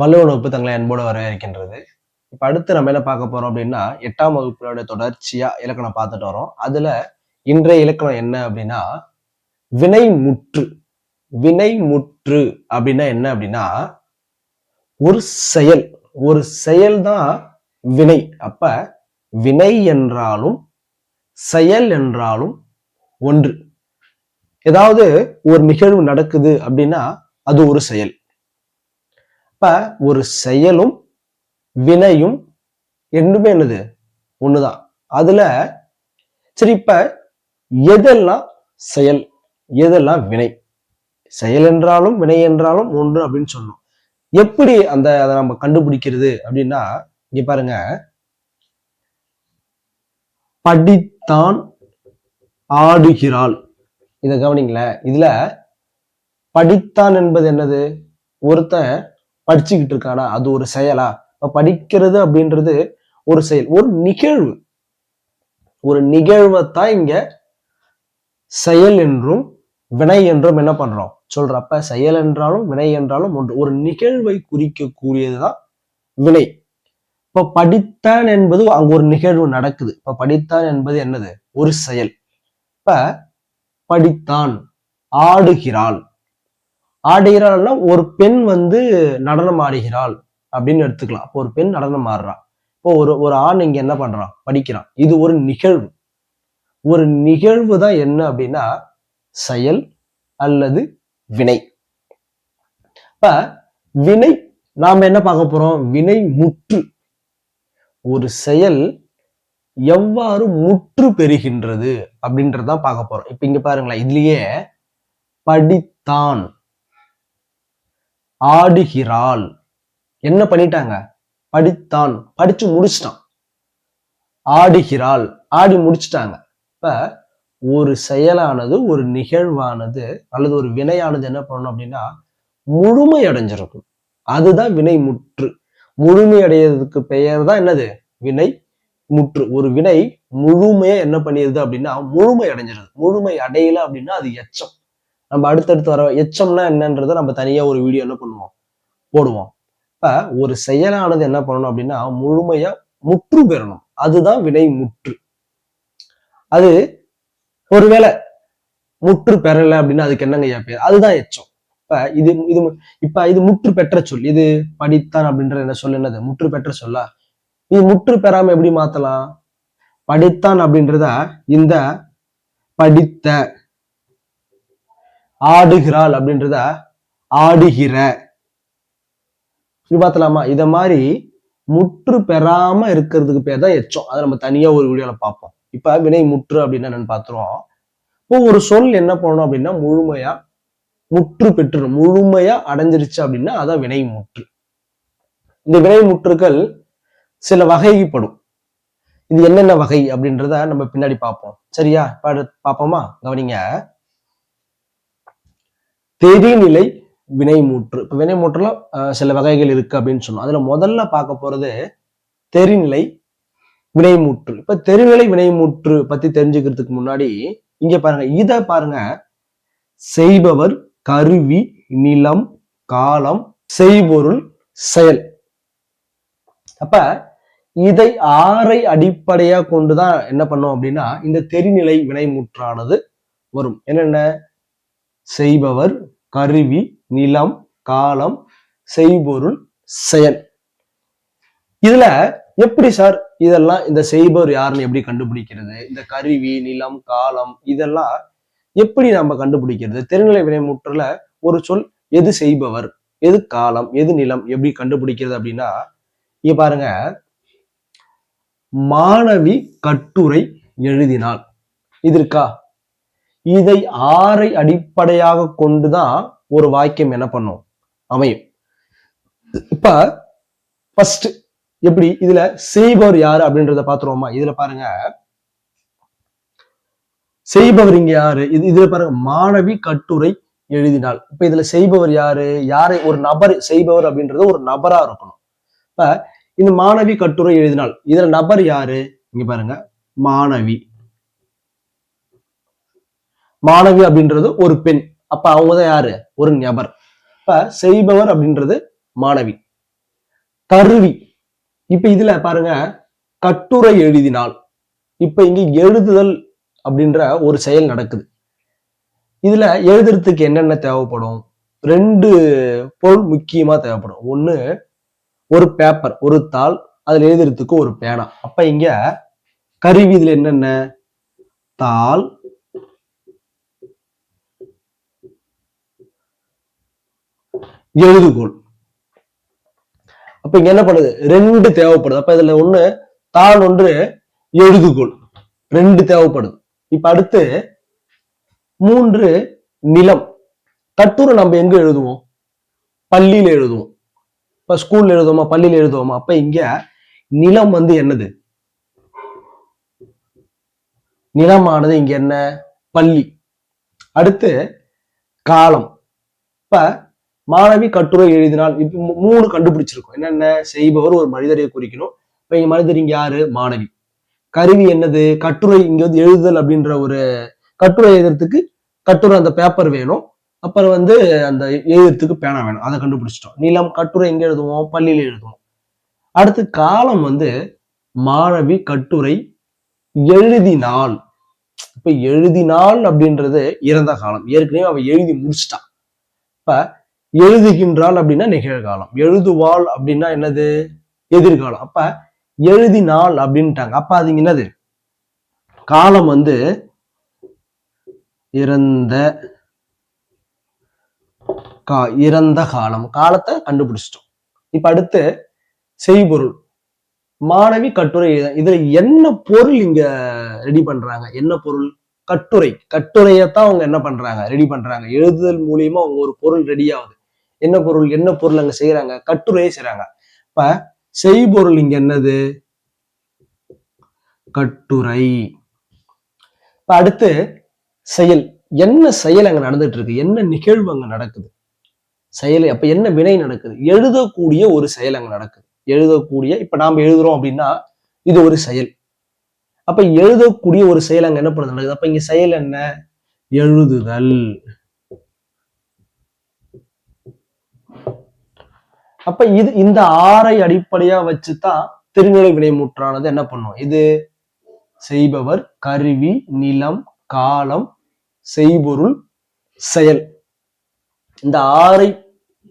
வள்ளுவ வகுப்பு தங்களை அன்போடு வரவேற்கின்றது. இப்போ அடுத்து நம்ம என்ன பார்க்க போறோம் அப்படின்னா எட்டாம் வகுப்பினோட தொடர்ச்சியா இலக்கணம் பார்த்துட்டு வரோம். அதுல இன்றைய இலக்கணம் என்ன அப்படின்னா வினை முற்று வினை முற்று அப்படின்னா என்ன அப்படின்னா ஒரு செயல் ஒரு செயல் தான் வினை. அப்ப வினை என்றாலும் செயல் என்றாலும் ஒன்று. ஏதாவது ஒரு நிகழ்வு நடக்குது அப்படின்னா அது ஒரு செயல். இப்ப ஒரு செயலும் வினையும் ரெண்டுமே என்னது? ஒண்ணுதான். அதுல சரி இப்ப எதெல்லாம் செயல்? எதெல்லாம் வினை? செயல் என்றாலும் வினை என்றாலும் ஒன்று அப்படின்னு சொன்னோம். எப்படி அந்த அதை நம்ம கண்டுபிடிக்கிறது அப்படின்னா இங்க பாருங்க. படித்தான் ஆடுகிறாள். இதை கவனிங்களேன். இதுல படித்தான் என்பது என்னது? ஒருத்தன் படிச்சுக்கிட்டு இருக்கானா? அது ஒரு செயலா? இப்போ படிக்கிறது அப்படின்றது ஒரு செயல் ஒரு நிகழ்வு. ஒரு நிகழ்வைத்தான் இங்க செயல் என்றும் வினை என்றும் என்ன பண்றோம்? சொல்றப்ப செயல் என்றாலும் வினை என்றாலும் ஒன்று. ஒரு நிகழ்வை குறிக்கக்கூடியதுதான் வினை. இப்ப படித்தான் என்பது அங்க ஒரு நிகழ்வு நடக்குது. இப்ப படித்தான் என்பது என்னது? ஒரு செயல். இப்ப படித்தான் ஆடுகிறாள். ஆடுகிறாள்னா ஒரு பெண் வந்து நடனம் ஆடுகிறாள் அப்படின்னு எடுத்துக்கலாம். அப்போ ஒரு பெண் நடனம் ஆடுறா. இப்போ ஒரு ஒரு ஆண் இங்க என்ன பண்றான்? படிக்கிறான். இது ஒரு நிகழ்வு. ஒரு நிகழ்வு தான் என்ன அப்படின்னா செயல் அல்லது வினை. இப்ப வினை நாம என்ன பார்க்க போறோம்? வினை முற்று. ஒரு செயல் எவ்வாறு முற்று பெறுகின்றது அப்படின்றதான் பார்க்க போறோம். இப்ப இங்க பாருங்களேன் இதுலயே படித்தான். ஆடுகிறாள். என்ன பண்ணிட்டாங்க? படித்தான். படிச்சு முடிச்சிட்டான். ஆடுகிறாள். ஆடி முடிச்சிட்டாங்க. இப்ப ஒரு செயலானது ஒரு நிகழ்வானது அல்லது ஒரு வினையானது என்ன பண்ணணும் அப்படின்னா முழுமை அடைஞ்சிருக்கும் அதுதான் வினை முற்று. முழுமை அடையிறதுக்கு பெயர் தான் என்னது? வினை முற்று. ஒரு வினை முழுமையா என்ன பண்ணிடுது அப்படின்னா முழுமை அடைஞ்சிருது முழுமை அடையல அப்படின்னா அது எச்சம். நம்ம அடுத்தடுத்து வர எச்சம்னா என்னன்றதை நம்ம தனியா ஒரு வீடியோ என்ன பண்ணுவோம். போடுவோம். இப்ப ஒரு செயலானது என்ன பண்ணணும் அப்படின்னா முழுமையா முற்று பெறணும். அதுதான் வினை முற்று. அது ஒருவேளை முற்று பெறலை அப்படின்னா அதுக்கு என்னங்க ஐயா பேர்? அதுதான் எச்சம். இப்ப இது இது இப்ப இது முற்று பெற்ற சொல். இது படித்தான் அப்படின்ற என்ன சொல் என்னது? முற்று பெற்ற சொல்லா? இது முற்று பெறாம எப்படி மாத்தலாம்? படித்தான் அப்படின்றத இந்த படித்த ஆடுகிறாள் அப்படின்றத ஆடுகிற. இப்படி பார்த்தலாமா? இத மாதிரி முற்று பெறாம இருக்கிறதுக்கு பேர் தான் எச்சம். அதை நம்ம தனியா ஒரு வீடியோல பார்ப்போம். இப்ப வினை முற்று அப்படின்னா என்னன்னு இப்போ ஒரு சொல் என்ன பண்ணணும் அப்படின்னா முழுமையா முற்று பெற்று முழுமையா அடைஞ்சிருச்சு அப்படின்னா அதான் வினை முற்று. இந்த வினை முற்றுகள் சில வகைப்படும். இது என்னென்ன வகை அப்படின்றத நம்ம பின்னாடி பார்ப்போம். சரியா? இப்ப பார்ப்போமா? கவனிங்க. தெரிநிலை வினைமூற்று. இப்ப வினைமூற்றுல சில வகைகள் இருக்கு அப்படின்னு சொன்னோம். அதுல முதல்ல பார்க்க போறது தெரிநிலை வினைமூற்று. இப்ப தெரிநிலை வினைமூற்று பத்தி தெரிஞ்சுக்கிறதுக்கு முன்னாடி இங்க பாருங்க இதை பாருங்க. செய்பவர் கருவி நிலம் காலம் செய்பொருள் செயல். அப்ப இதை ஆறை அடிப்படையா கொண்டுதான் என்ன பண்ணோம் அப்படின்னா இந்த தெரிநிலை வினைமூற்றானது வரும். என்னென்ன? செய்பவர் கருவி நிலம் காலம் செய்பொருள் செயல். இதுல எப்படி சார் இதெல்லாம் இந்த செய்பவர் யாருன்னு எப்படி கண்டுபிடிக்கிறது? இந்த கருவி நிலம் காலம் இதெல்லாம் எப்படி நம்ம கண்டுபிடிக்கிறது? திருநிலை வினைமுற்றுல ஒரு சொல் எது செய்பவர் எது காலம் எது நிலம் எப்படி கண்டுபிடிக்கிறது அப்படின்னா இங்க பாருங்க. மாணவி கட்டுரை எழுதினாள். இது இருக்கா? இதை ஆறை அடிப்படையாக கொண்டுதான் ஒரு வாக்கியம் என்ன பண்ணும்? அமையும். இப்ப ஃபர்ஸ்ட் எப்படி இதுல செய்பவர் யாரு அப்படின்றத பாத்துருவோமா இதுல பாருங்க. செய்பவர் இங்க யாரு? இது இதுல பாருங்க மாணவி கட்டுரை எழுதினாள். இப்ப இதுல செய்பவர் யாரு? யாரை ஒரு நபர் செய்பவர் அப்படின்றது ஒரு நபரா இருக்கணும். இப்ப இந்த மாணவி கட்டுரை எழுதினாள். இதுல நபர் யாரு? இங்க பாருங்க மாணவி. மாணவி அப்படின்றது ஒரு பெண். அப்ப அவங்க தான் யாரு? ஒரு நபர். இப்ப செய்பவர் அப்படின்றது மாணவி. கருவி இப்ப இதுல பாருங்க கட்டுரை எழுதினால். இப்ப இங்க எழுதுதல் அப்படின்ற ஒரு செயல் நடக்குது. இதுல எழுதுறதுக்கு என்னென்ன தேவைப்படும்? ரெண்டு பொருள் முக்கியமா தேவைப்படும். ஒண்ணு ஒரு பேப்பர் ஒரு தாள் அதுல எழுதுறதுக்கு ஒரு பேனா. அப்ப இங்க கருவி இதுல என்னென்ன? தாள் எழுதுகோள். அப்ப இங்க என்ன பண்ணுது? ரெண்டு தேவைப்படுது. அப்ப இதுல ஒண்ணு தான் ஒன்று எழுதுகோள். ரெண்டு தேவைப்படுது. இப்ப அடுத்து மூன்று நிலம். கட்டுரை நம்ம எங்க எழுதுவோம்? பள்ளியில எழுதுவோம். இப்ப ஸ்கூல்ல எழுதுவோமா? பள்ளியில எழுதுவோமா? அப்ப இங்க நிலம் வந்து என்னது? நிலமானது இங்க என்ன? பள்ளி. அடுத்து காலம். இப்ப மாணவி கட்டுரை எழுதினால் இப்போ மூணு கண்டுபிடிச்சிருக்கோம். என்னென்ன? செய்பவர் ஒரு மனிதரை குறிக்கணும். இப்ப இங்க மனிதர் இங்க யாரு? மாணவி. கருவி என்னது? கட்டுரை இங்க வந்து எழுதுதல் அப்படின்ற ஒரு கட்டுரை எழுதுறதுக்கு கட்டுரை அந்த பேப்பர் வேணும். அப்புறம் வந்து அந்த எழுதுறதுக்கு பேனா வேணும். அதை கண்டுபிடிச்சிட்டோம். நிலம் கட்டுரை எங்க எழுதுவோம்? பள்ளியில எழுதுவோம். அடுத்து காலம் வந்து மாணவி கட்டுரை எழுதினால். இப்ப எழுதினால் அப்படின்றது இறந்த காலம். ஏற்கனவே அவ எழுதி முடிச்சிட்டான் இப்ப எழுதுகின்றாள் அப்படின்னா நிகழ்காலம். எழுதுவாள் அப்படின்னா என்னது? எதிர்காலம். அப்ப எழுதினாள் அப்படின்ட்டாங்க. அப்ப அது என்னது? காலம் வந்து இறந்த கா இறந்த காலம். காலத்தை கண்டுபிடிச்சிட்டோம். இப்ப அடுத்து செய்பொருள். மாணவி கட்டுரை இதுல என்ன பொருள் இங்க ரெடி பண்றாங்க? என்ன பொருள்? கட்டுரை. கட்டுரையத்தான் அவங்க என்ன பண்றாங்க? ரெடி பண்றாங்க. எழுதுதல் மூலியமா அவங்க ஒரு பொருள் ரெடி ஆகுது. என்ன பொருள் என்ன பொருள் அங்க செய்யறாங்க கட்டுரையே செய்றாங்க. இப்ப செய்பொருள் இங்க என்னது? கட்டுரை. இப்ப அடுத்து செயல். என்ன செயல் அங்க நடந்துட்டு இருக்கு என்ன நிகழ்வு அங்க நடக்குது? செயல் அப்ப என்ன வினை நடக்குது? எழுதக்கூடிய ஒரு செயல் அங்க நடக்குது. எழுதக்கூடிய இப்ப நாம எழுதுறோம் அப்படின்னா இது ஒரு செயல். அப்ப எழுதக்கூடிய ஒரு செயல் அங்க என்ன பண்ணுறது நடக்குது? அப்ப இங்க செயல் என்ன? எழுதுதல். அப்ப இது இந்த ஆறை அடிப்படையா வச்சுதான் திருநிலை வினைமுற்றானது என்ன பண்ணும்? இது செய்பவர் கருவி நிலம் காலம் செய்பொருள் செயல். இந்த ஆறை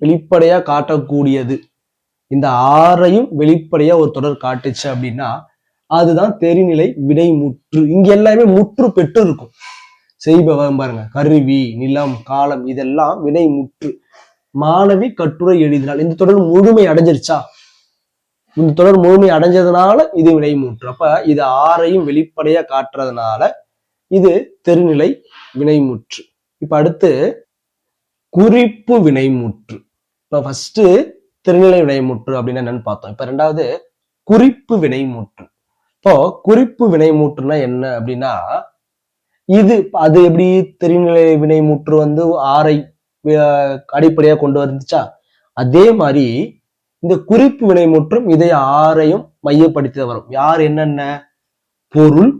வெளிப்படையா காட்டக்கூடியது. இந்த ஆறையும் வெளிப்படையா ஒரு தொடர் காட்டுச்சு அப்படின்னா அதுதான் தெரிநிலை வினைமுற்று. இங்க எல்லாமே முற்று பெற்று இருக்கும். செய்பவன் பாருங்க கருவி நிலம் காலம் இதெல்லாம் வினை முற்று மாணவி கட்டுரை எழுதினாள். இந்த தொடர் முழுமை அடைஞ்சிருச்சா? இந்த தொடர் முழுமை அடைஞ்சதுனால இது வினைமூற்று அப்ப இது ஆறையும் வெளிப்படையா காட்டுறதுனால இது தெருநிலை வினைமுற்று இப்ப அடுத்து குறிப்பு வினைமுற்று இப்ப ஃபர்ஸ்ட் திருநிலை வினைமுற்று அப்படின்னு என்னன்னு பார்த்தோம். இப்ப ரெண்டாவது குறிப்பு வினைமுற்று இப்போ குறிப்பு வினைமுற்றுனா என்ன அப்படின்னா இது அது எப்படி திருநிலை வினைமுற்று வந்து ஆறை அடிப்படையா கொண்டு வந்துச்சா? அதே மாதிரி இந்த குறிப்பு வினை மற்றும் இதை ஆறையும் மையப்படுத்தி வரும். யார் என்னென்ன? பொருள்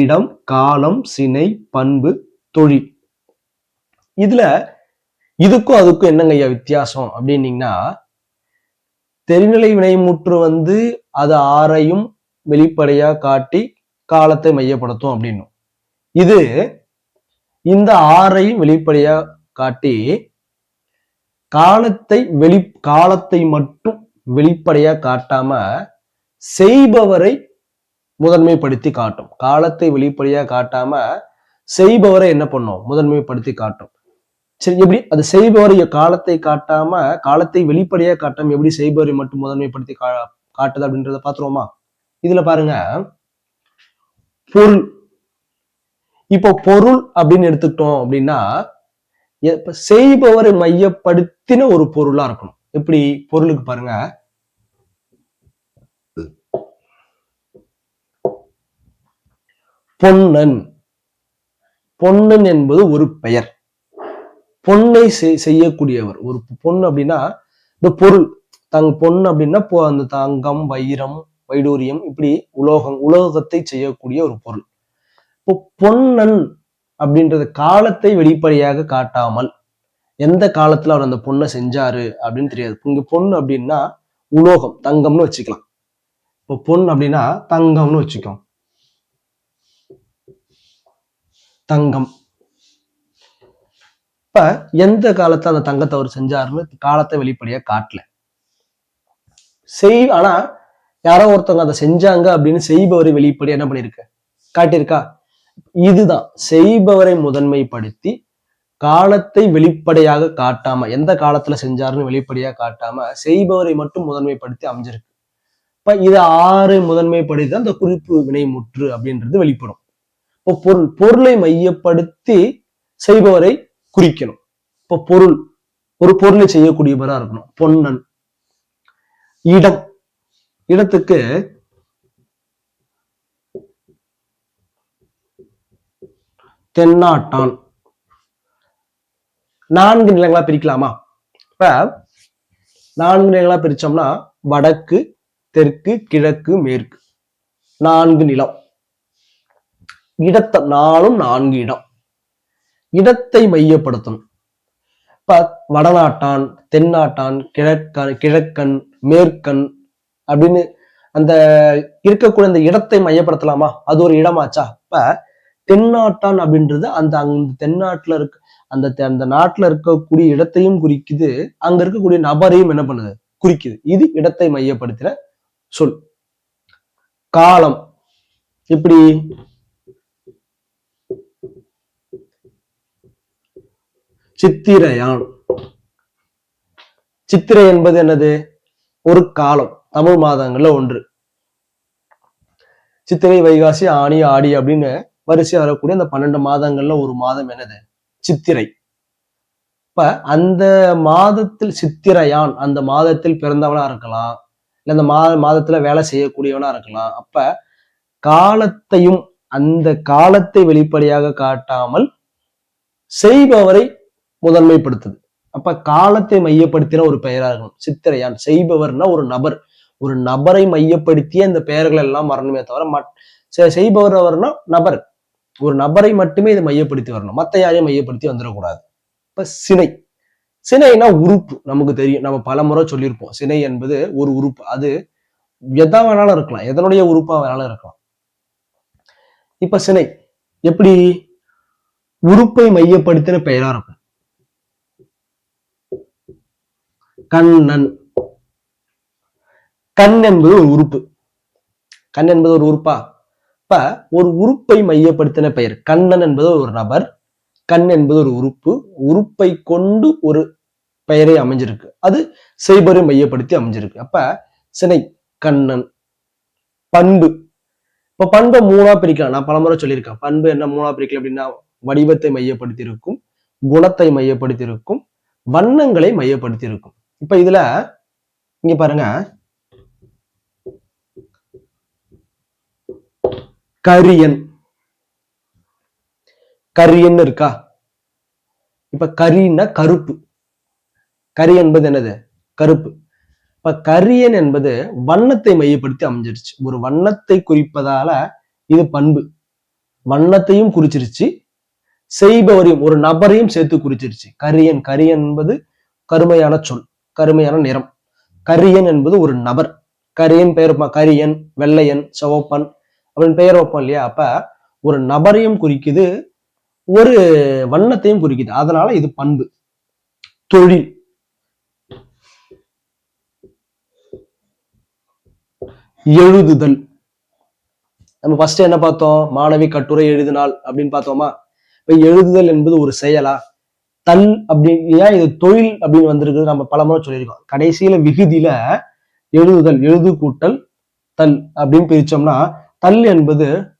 இடம் காலம் சினை பண்பு தொழில். இதுல இதுக்கும் அதுக்கும் என்னங்க ஐயா வித்தியாசம் அப்படின்னீங்கன்னா தெரிநிலை வினைமுற்று வந்து அது ஆறையும் வெளிப்படையா காட்டி காலத்தை மையப்படுத்தும் அப்படின்னும். இது இந்த ஆறையும் வெளிப்படையா காட்டி காலத்தை வெளி காலத்தை மட்டும் வெளிப்படையா காட்டாம செய்பவரை முதன்மைப்படுத்தி காட்டும். காலத்தை வெளிப்படையா காட்டாம செய்பவரை என்ன பண்ணும்? முதன்மைப்படுத்தி காட்டும். சரி எப்படி? அது செய்பவரை காலத்தை காட்டாம காலத்தை வெளிப்படையா காட்டாம எப்படி செய்பவரை மட்டும் முதன்மைப்படுத்தி கா காட்டுது அப்படின்றத பாத்துருவோமா இதுல பாருங்க. பொருள். இப்போ பொருள் அப்படின்னு எடுத்துக்கிட்டோம் அப்படின்னா செய்பவரை மையப்படுத்தின ஒரு பொருளா இருக்கணும். எப்படி? பொருளுக்கு பாருங்க. பொன்னன். பொன்னன் என்பது ஒரு பெயர். பொன்னை செய்- செய்யக்கூடியவர். ஒரு பொண்ணு அப்படின்னா இந்த பொருள். தங் பொண்ணு அப்படின்னா அந்த தங்கம் வைரம் வைடூரியம் இப்படி உலோகம் உலோகத்தை செய்யக்கூடிய ஒரு பொருள். இப்போ பொன்னன் அப்படின்றது காலத்தை வெளிப்படையாக காட்டாமல் எந்த காலத்துல அவர் அந்த பொண்ணை செஞ்சாரு அப்படின்னு தெரியாது. இங்க பொண்ணு அப்படின்னா உலோகம் தங்கம்னு வச்சுக்கலாம். இப்போ பொண்ணு அப்படின்னா தங்கம்னு வச்சுக்கோ தங்கம். இப்ப எந்த காலத்தை அந்த தங்கத்தை அவர் செஞ்சாருன்னு காலத்தை வெளிப்படையா காட்டல. செய் ஆனா யாரோ ஒருத்தவங்க அதை செஞ்சாங்க அப்படின்னு செய்பவரை வெளிப்படையா என்ன பண்ணிருக்க? காட்டியிருக்கா? இதுதான். செய்பவரை முதன்மைப்படுத்தி காலத்தை வெளிப்படையாக காட்டாம எந்த காலத்துல செஞ்சாருன்னு வெளிப்படையா காட்டாம செய்பவரை மட்டும் முதன்மைப்படுத்தி அமைஞ்சிருக்கு. இப்ப இது ஆறு முதன்மைப்படுத்தி அந்த குறிப்பு வினைமுற்று அப்படின்றது வெளிப்படும். இப்போ பொருள் பொருளை மையப்படுத்தி செய்பவரை குறிக்கணும். இப்போ பொருள் ஒரு பொருளை செய்யக்கூடியவரா இருக்கணும். பொன்னன். இடம். இடத்துக்கு தென்னாட்டான். நான்கு நிலங்களா பிரிக்கலாமா? இப்ப நான்கு நிலங்களா பிரிச்சோம்னா வடக்கு தெற்கு கிழக்கு மேற்கு. நான்கு நிலம். இடத்தை நாளும் நான்கு இடம். இடத்தை மையப்படுத்தணும். இப்ப வடநாட்டான் தென்னாட்டான் கிழக்கன் கிழக்கன் மேற்கன் அப்படின்னு அந்த இருக்கக்கூடிய அந்த இடத்தை மையப்படுத்தலாமா? அது ஒரு இடமாச்சா? இப்ப தென்னாட்டான் அப்படின்றது அந்த அந்த தென்னாட்டுல இருக்க அந்த அந்த நாட்டுல இருக்கக்கூடிய இடத்தையும் குறிக்குது. அங்க இருக்கக்கூடிய நபரையும் என்ன பண்ணுது? குறிக்குது. இது இடத்தை மையப்படுத்தின சொல். காலம். இப்படி. சித்திரையான். சித்திரை என்பது என்னது? ஒரு காலம். தமிழ் மாதங்கள்ல ஒன்று. சித்திரை வைகாசி ஆணி ஆடி அப்படின்னு வரிசையாக வரக்கூடிய அந்த பன்னெண்டு மாதங்கள்ல ஒரு மாதம் என்னது? சித்திரை. இப்ப அந்த மாதத்தில் சித்திரையான் அந்த மாதத்தில் பிறந்தவனா இருக்கலாம். இல்ல அந்த மா மாதத்துல வேலை செய்யக்கூடியவனா இருக்கலாம். அப்ப காலத்தையும் அந்த காலத்தை வெளிப்படையாக காட்டாமல் செய்பவரை முதன்மைப்படுத்துது. அப்ப காலத்தை மையப்படுத்தின ஒரு பெயரா இருக்கணும். சித்திரையான். செய்பவர்னா ஒரு நபர். ஒரு நபரை மையப்படுத்திய இந்த பெயர்கள் எல்லாம் வரணுமே தவிர மட் செ- செய்பவர் அவர்னா நபர். ஒரு நபரை மட்டுமே இதை மையப்படுத்தி வரணும். மத்த யாரையும் மையப்படுத்தி வந்துடக்கூடாது. இப்ப சினை. சினைனா உறுப்பு. நமக்கு தெரியும். நம்ம பல முறை சொல்லியிருப்போம். சினை என்பது ஒரு உறுப்பு. அது எதா வேணாலும் இருக்கலாம். எதனுடைய உறுப்பா வேணாலும் இருக்கலாம். இப்ப சினை. எப்படி? உறுப்பை மையப்படுத்தின பெயரா இருக்கும். கண்ணன். கண் என்பது ஒரு உறுப்பு. கண் என்பது ஒரு உறுப்பா? இப்ப ஒரு உறுப்பை மையப்படுத்தின பெயர். கண்ணன் என்பது ஒரு நபர் கண் என்பது ஒரு உறுப்பு. உறுப்பை கொண்டு ஒரு பெயரை அமைஞ்சிருக்கு. அது செய்பரை மையப்படுத்தி அமைஞ்சிருக்கு. அப்ப சினை கண்ணன் பண்பு. இப்ப பண்பை மூணா பிரிக்கலாம். நான் பலமுறை சொல்லியிருக்கேன். பண்பு என்ன மூணா பிரிக்கலாம் அப்படின்னா வடிவத்தை மையப்படுத்தி இருக்கும் குணத்தை மையப்படுத்தி இருக்கும் வண்ணங்களை மையப்படுத்தி இருக்கும் இப்ப இதுல இங்க பாருங்க கரியன். கரியன் இருக்கா? இப்ப கரின்னா கருப்பு. கரி என்பது என்னது? கருப்பு. இப்ப கரியன் என்பது வண்ணத்தை மையப்படுத்தி அமைஞ்சிருச்சு. ஒரு வண்ணத்தை குறிப்பதால இது பண்பு. வண்ணத்தையும் குறிச்சிருச்சு. செய்பவரையும் ஒரு நபரையும் சேர்த்து குறிச்சிருச்சு. கரியன் கரியன் என்பது கருமையான சொல் கருமையான நிறம். கரியன் என்பது ஒரு நபர். கரியன் பெயர் கரியன் வெள்ளையன் சிவப்பன் அப்படின்னு பெயர் வைப்போம் இல்லையா? அப்ப ஒரு நபரையும் குறிக்குது ஒரு வண்ணத்தையும் குறிக்குது. அதனால இது பண்பு. தொழில். எழுதுதல். நம்ம ஃபர்ஸ்ட் என்ன பார்த்தோம்? மாணவி கட்டுரை எழுதினால் அப்படின்னு பார்த்தோமா? இப்ப எழுதுதல் என்பது ஒரு செயலா? தல் அப்படின்னு ஏன் இது தொழில் அப்படின்னு வந்திருக்கு நம்ம பலமுறை சொல்லியிருக்கோம். கடைசியில விகுதியில எழுதுதல் எழுது கூட்டல் தல் அப்படின்னு பிரிச்சோம்னா தல் என்பது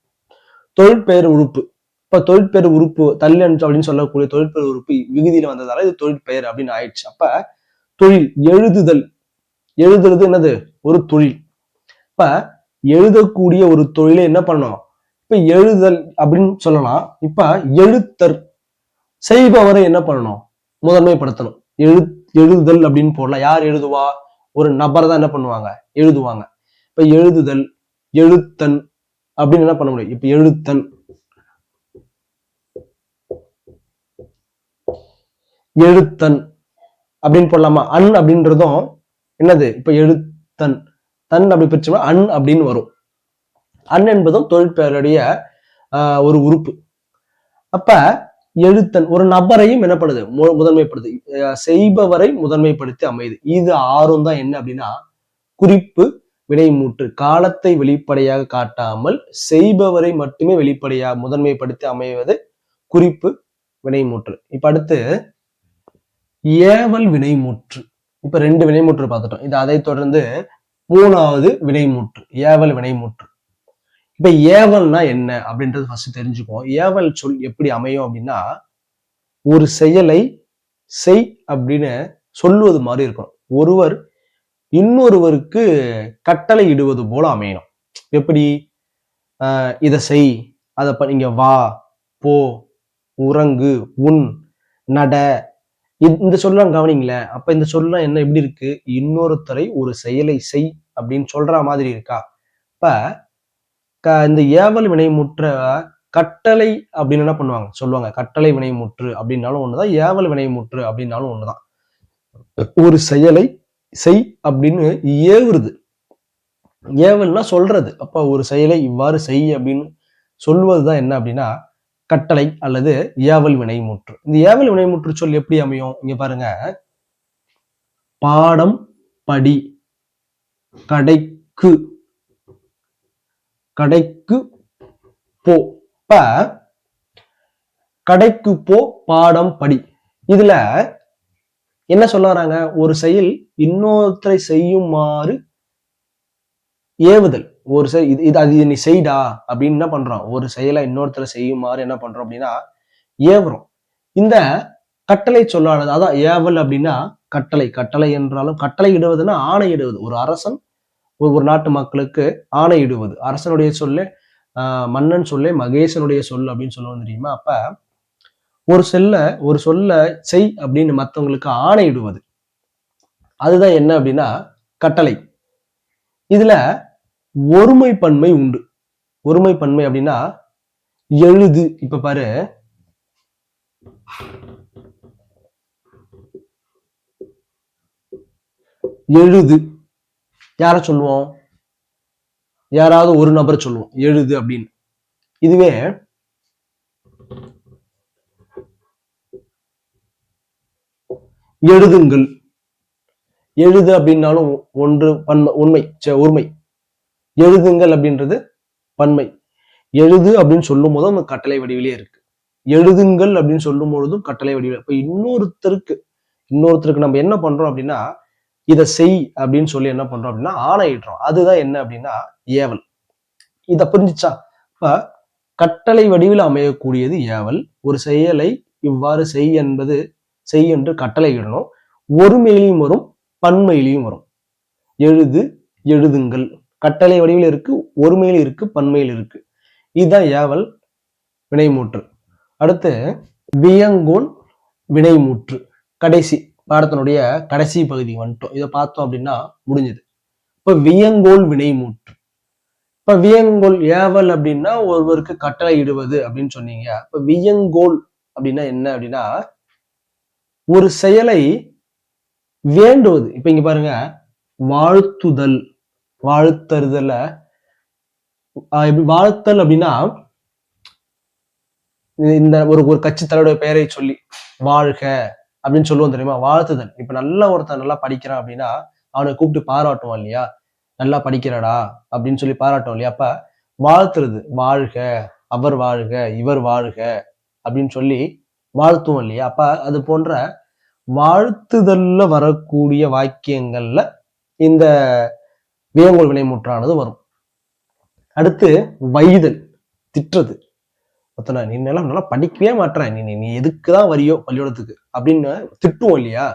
தொழிற்பெயர் உறுப்பு இப்ப தொழிற்பெயர் உறுப்பு தல் என்று அப்படின்னு சொல்லக்கூடிய தொழிற்பெயர் உறுப்பு விகுதியில வந்ததால இது தொழிற்பெயர் அப்படின்னு ஆயிடுச்சு. அப்ப தொழில் எழுதுதல். எழுதுறது என்னது? ஒரு தொழில். இப்ப எழுதக்கூடிய ஒரு தொழிலை என்ன பண்ணணும்? இப்ப எழுதல் அப்படின்னு சொல்லலாம். இப்ப எழுத்தர். செய்பவரை என்ன பண்ணணும்? முதன்மைப்படுத்தணும். எழு எழுதுதல் அப்படின்னு போடலாம். யார் எழுதுவா? ஒரு நபர் தான் என்ன பண்ணுவாங்க? எழுதுவாங்க. இப்ப எழுதுதல் எழுத்தன் அப்படின்னு என்ன பண்ண முடியும்? இப்ப எழுத்தன். எழுத்தன் அப்படின்னு போடலாமா? அன் அப்படின்றதும் என்னது? இப்ப எழுத்தன். தன் அப்படி பிரிச்சோம்னா அன் அப்படின்னு வரும். அன் என்பதும் தொழிற்பெயருடைய ஆஹ், ஒரு உறுப்பு. அப்ப எழுத்தன் ஒரு நபரையும் என்ன பண்ணுது? மு- முதன்மைப்படுது. செய்பவரை முதன்மைப்படுத்தி அமையுது. இது ஆறும் தான் என்ன அப்படின்னா குறிப்பு வினைமூற்று காலத்தை வெளிப்படையாக காட்டாமல் செய்பவரை மட்டுமே வெளிப்படையாக முதன்மைப்படுத்தி அமைவது குறிப்பு வினைமூற்று. இப்ப அடுத்து ஏவல் வினைமூற்று. இப்ப ரெண்டு வினைமூற்று பார்த்துட்டோம். இது அதை தொடர்ந்து மூணாவது வினைமூற்று ஏவல் வினைமூற்று. இப்ப ஏவல்னா என்ன அப்படின்றது ஃபர்ஸ்ட் தெரிஞ்சுக்குவோம். ஏவல் சொல் எப்படி அமையும் அப்படின்னா ஒரு செயலை செய் அப்படின்னு சொல்லுவது மாதிரி இருக்கணும். ஒருவர் இன்னொருவருக்கு கட்டளை இடுவது போல அமையணும். எப்படி? இதை செய். அதை ப இங்க வா போ உறங்கு உன் நட. இந்த- சொல்லலாம் கவனிங்களேன் அப்ப இந்த சொல்லலாம் என்ன எப்படி இருக்கு? இன்னொருத்தரை ஒரு செயலை செய் அப்படின்னு சொல்ற மாதிரி இருக்கா? இப்ப இந்த ஏவல் வினைமுற்ற கட்டளை அப்படின்னு என்ன பண்ணுவாங்க? சொல்லுவாங்க. கட்டளை வினைமுற்று அப்படின்னாலும் ஒண்ணுதான் ஏவல் வினைமுற்று அப்படின்னாலும் ஒண்ணுதான். ஒரு செயலை செய் அப்படின்னு ஏவுறது. ஏவல்னா சொல்றது. அப்ப ஒரு செயலை இவ்வாறு செய் அப்படின்னு சொல்வதுதான் என்ன அப்படின்னா கட்டளை அல்லது ஏவல் வினைமுற்று. இந்த ஏவல் வினைமுற்று சொல் எப்படி அமையும்? இங்க பாருங்க. பாடம் படி கடைக்கு கடைக்கு போ. இப்ப கடைக்கு போ பாடம் படி. இதுல என்ன சொல்ல வராங்க? ஒரு செயல் இன்னொருத்தரை செய்யுமாறு ஏவுதல். ஒரு செய் இது இது அது நீ செய்டா அப்படின்னு என்ன பண்றோம்? ஒரு செயலை இன்னொருத்தரை செய்யுமாறு என்ன பண்றோம் அப்படின்னா ஏவுறோம். இந்த கட்டளை சொல்லானது அதான் ஏவல் அப்படின்னா கட்டளை. கட்டளை என்றாலும் கட்டளை இடுவதுன்னா ஆணையிடுவது ஒரு அரசன் ஒரு நாட்டு மக்களுக்கு ஆணை இடுவது. அரசனுடைய சொல்லு ஆஹ் மன்னன் சொல்லே மகேசனுடைய சொல் அப்படின்னு சொல்லுவோம் தெரியுமா? அப்ப ஒரு செல்ல ஒரு சொல்ல செய் அப்படின்னு மத்தவங்களுக்கு ஆணை அதுதான் என்ன அப்படின்னா கட்டளை. இதுல ஒருமை பன்மை உண்டு. ஒருமை பன்மை அப்படின்னா எழுது. இப்ப பாரு. எழுது. யார சொல்லுவோம்? யாராவது ஒரு நபரை சொல்லுவோம். எழுது அப்படின்னு. இதுவே எழுதுங்கள். எழுது அப்படின்னாலும் ஒன்று பன்மை உண்மை ச்சே, ஒருமை எழுதுங்கள் அப்படின்றது பன்மை. எழுது அப்படின்னு சொல்லும் போதும் நம்ம கட்டளை வடிவிலே இருக்கு. எழுதுங்கள் அப்படின்னு சொல்லும் பொழுதும் கட்டளை வடிவில். இப்போ இன்னொருத்தருக்கு இன்னொருத்தருக்கு நம்ம என்ன பண்றோம் அப்படின்னா இதை செய் அப்படின்னு சொல்லி என்ன பண்றோம் அப்படின்னா ஆணையிடுறோம். அதுதான் என்ன அப்படின்னா ஏவல். இதை புரிஞ்சுச்சா? இப்ப கட்டளை வடிவில் அமையக்கூடியது ஏவல். ஒரு செயலை இவ்வாறு செய் என்பது செய் என்று கட்டளையிடணும். ஒருமையிலையும் வரும் பன்மையிலையும் வரும். எழுது எழுதுங்கள். கட்டளை வடிவில் இருக்கு ஒருமையில் இருக்கு பன்மையில் இருக்கு. இதுதான் ஏவல் வினைமூற்று. அடுத்து வியங்கோல் வினைமூற்று. கடைசி பாடத்தினுடைய கடைசி பகுதி வந்துட்டோம். இதை பார்த்தோம் அப்படின்னா முடிஞ்சது. இப்போ வியங்கோல் வினைமூற்று. இப்போ வியங்கோல் ஏவல் அப்படின்னா ஒருவருக்கு கட்டளை இடுவது அப்படின்னு சொன்னீங்க. இப்போ வியங்கோல் அப்படின்னா என்ன அப்படின்னா ஒரு செயலை வேண்டுவது. இப்ப இங்க பாருங்க. வாழ்த்துதல் வாழ்த்தறுதல வாழ்த்தல் அப்படின்னா இந்த ஒரு ஒரு கட்சி தலைவருடைய பெயரை சொல்லி வாழ்க அப்படின்னு சொல்லுவோம் தெரியுமா? வாழ்த்துதல். இப்ப நல்லா ஒருத்தன் நல்லா படிக்கிறான் அப்படின்னா அவனை கூப்பிட்டு பாராட்டுவான் இல்லையா? நல்லா படிக்கிறடா அப்படின்னு சொல்லி பாராட்டுவோம் இல்லையா? அப்ப வாழ்த்துறது. வாழ்க அவர் வாழ்க இவர் வாழ்க அப்படின்னு சொல்லி வாழ்த்துவோம் இல்லையா? அப்ப அது போன்ற வாழ்த்துதல்ல வரக்கூடிய வாக்கியங்கள்ல இந்த வியங்கோல் வினைமுற்றானது வரும். அடுத்து வைதல் திட்டுறது ஒருத்தனை நீ நல்லா நல்லா படிக்கவே மாட்டேன் நீ நீ நீ எதுக்கு தான் வரியோ பள்ளிக்கூடத்துக்கு? அப்படின்னு திட்டுவோம் இல்லையா?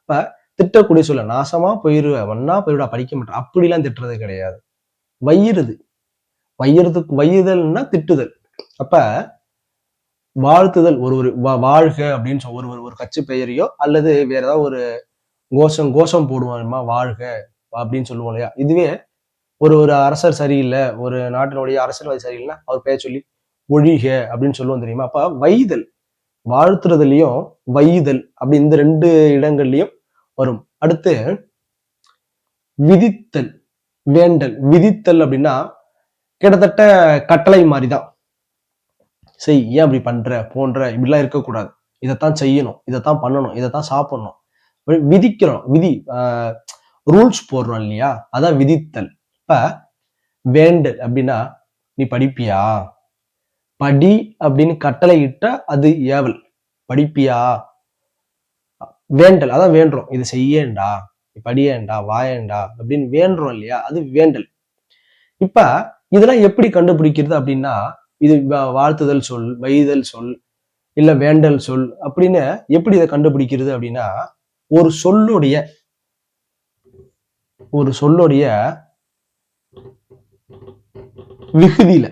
அப்ப திட்டக்கூடிய சொல்ல நாசமா போயிருவ ஒன்னா போயிடுவா படிக்க மாட்டேன். அப்படிலாம் திட்டுறது கிடையாது. வையிறது. வையறதுக்கு வையுதல்னா திட்டுதல். அப்ப வாழ்த்துதல் ஒரு ஒரு வாழ்க அப்படின்னு சொல் ஒரு ஒரு ஒரு கட்சி பெயரையோ அல்லது வேற ஏதாவது ஒரு கோஷம் கோஷம் போடுவோம்மா வாழ்க அப்படின்னு சொல்லுவோம் இல்லையா? இதுவே ஒரு ஒரு அரசர் சரியில்லை ஒரு நாட்டினுடைய அரசியல்வாதி சரியில்லைன்னா அவர் பெயர் சொல்லி ஒழிக அப்படின்னு சொல்லுவோம் தெரியுமா? அப்ப வைதல் வாழ்த்துறதுலயும் வைதல் அப்படி இந்த ரெண்டு இடங்கள்லயும் வரும். அடுத்து விதித்தல் வேண்டல். விதித்தல் அப்படின்னா கிட்டத்தட்ட கட்டளை மாதிரிதான் செய் ஏன் அப்படி பண்ற? போன்ற இப்படிலாம் இருக்கக்கூடாது. இதைத்தான் செய்யணும். இதைத்தான் பண்ணணும். இதைத்தான் சாப்பிடணும். விதிக்கிறோம். விதி ரூல்ஸ் போடுறோம் இல்லையா? அதான் விதித்தல். இப்ப வேண்டல் அப்படின்னா நீ படிப்பியா? படி அப்படின்னு கட்டளை இட்ட அது ஏவல். படிப்பியா? வேண்டல். அதான் வேண்டுறோம். இது செய்யேண்டா. படியேண்டா வாயேண்டா அப்படின்னு வேண்டுறோம் இல்லையா? அது வேண்டல். இப்ப இதெல்லாம் எப்படி கண்டுபிடிக்கிறது அப்படின்னா இது வா- வாழ்த்துதல் சொல் வைதல் சொல் இல்ல வேண்டல் சொல் அப்படின்னு எப்படி இதை கண்டுபிடிக்கிறது அப்படின்னா ஒரு சொல்லுடைய ஒரு சொல்லுடைய விகுதியில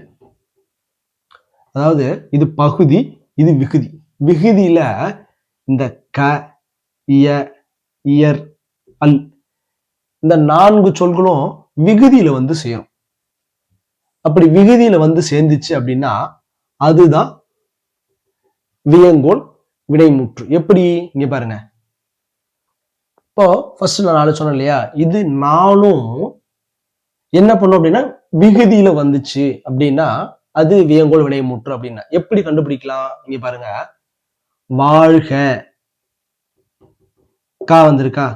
அதாவது இது பகுதி இது விகுதி. விகுதியில இந்த க இய இயர் அல் இந்த நான்கு சொல்களும் விகுதியில வந்து சேரும். அப்படி விகுதியில வந்து சேர்ந்துச்சு அப்படின்னா அதுதான் வியங்கோல் விடைமுற்று எப்படி? இங்க பாருங்க. இப்போ ஃபர்ஸ்ட் நான் நாலு சொன்னேன் இல்லையா? இது நாளும் என்ன பண்ணும் அப்படின்னா விகுதியில வந்துச்சு அப்படின்னா அது வியங்கோல் விடைமுற்று அப்படின்னா. எப்படி கண்டுபிடிக்கலாம்? இங்க பாருங்க. வாழ்க. கா வந்திருக்கா?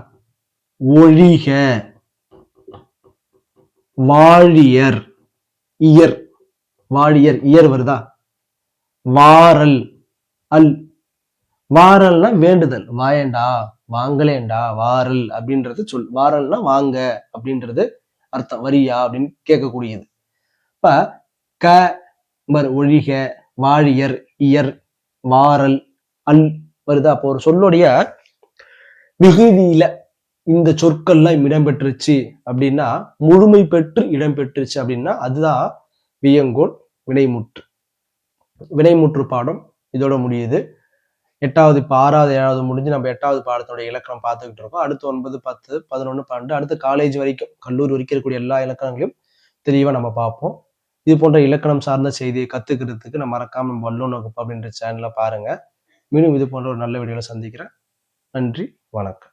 ஒழிக. வாழியர். இயர். வாழியர் இயர் வருதா? வாரல் அல். வாரல்னா வேண்டுதல். வாயண்டா வாங்கலேண்டா வாரல் அப்படின்றது சொல். வாரல்னா வாங்க அப்படின்றது அர்த்தம். வரியா அப்படின்னு கேட்கக்கூடியது. இப்ப க ஒழிக வாழியர் இயர் வாரல் அல் வருதா? அப்போ ஒரு சொல்லுடைய விகுதியில இந்த சொற்கள்லாம் இடம்பெற்றுச்சு அப்படின்னா முழுமை பெற்று இடம்பெற்றுச்சு அப்படின்னா அதுதான் வியங்கோல் வினைமுற்று. வினைமுற்று பாடம் இதோட முடியுது. எட்டாவது இப்போ ஆறாவது ஏழாவது முடிஞ்சு நம்ம எட்டாவது பாடத்தோட இலக்கணம் பார்த்துக்கிட்டு இருக்கோம். அடுத்து ஒன்பது பத்து பதினொன்று பன்னெண்டு அடுத்து காலேஜ் வரைக்கும் கல்லூரி வரைக்கும் இருக்கக்கூடிய எல்லா இலக்கணங்களையும் தெளிவாக நம்ம பார்ப்போம். இது போன்ற இலக்கணம் சார்ந்த செய்தியை கற்றுக்கிறதுக்கு நம்ம மறக்காம நம்ம வல்லூர் வகுப்பு அப்படின்ற சேனலை பாருங்கள் மீண்டும் இது போன்ற ஒரு நல்ல வீடியோவில் சந்திக்கிறேன். நன்றி வணக்கம்.